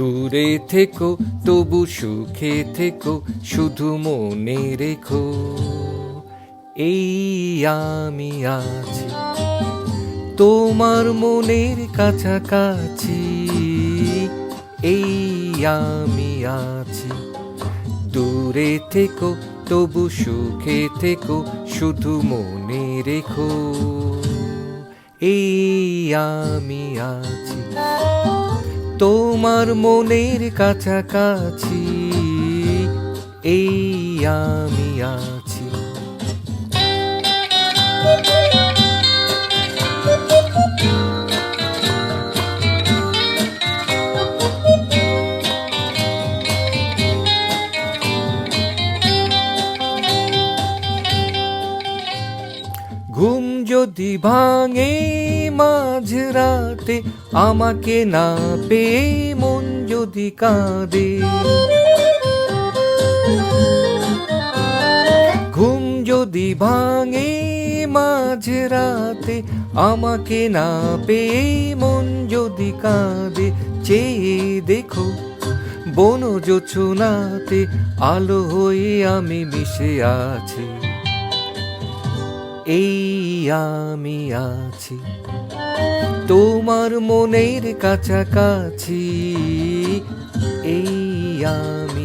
দূরে থেকো, তবু সুখে থেকো, শুধু মনে রেখো। এই আমি আছি, তোমার মনের কাছাকাছি। এই আমি আছি, দূরে থেকো, তবু সুখে থেকো, শুধু মনে রেখো। এই আমি আছি। তোমার মনের কাছাকাছি এই আমি আছি। ঘুম যদি ভাঙে মাঝরাতে, আমাকে না পেয়ে মন যদি কাঁদে। ঘুম যদি ভাঙে মাঝরাতে, আমাকে না পেয়ে মন যদি কাঁদে। চেয়ে দেখো বন জোছনাতে আলো হয়ে আমি মিশে আছি। এই আমি আছি। তোমার মনের কাছাকাছি। এই আমি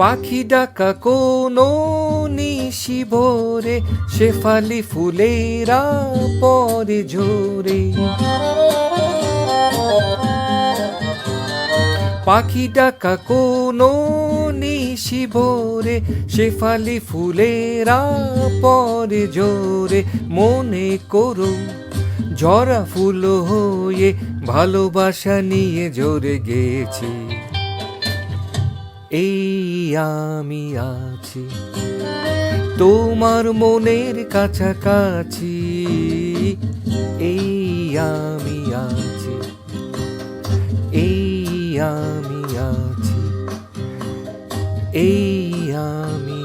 পাখি ডাকা কোনো নিশি ভোরে শেফালি ফুলেরা পরে ঝরে। পাখি ডাকা কোনো নিশি ভোরে শেফালি ফুলেরা পরে জোরে মনে করো ঝরা ফুল হয়ে ভালোবাসা নিয়ে জোরে গেছি। এই আমি আছি তোমার মনের কাছাকাছি। এই আমি আছি এই আমি আছি এই আমি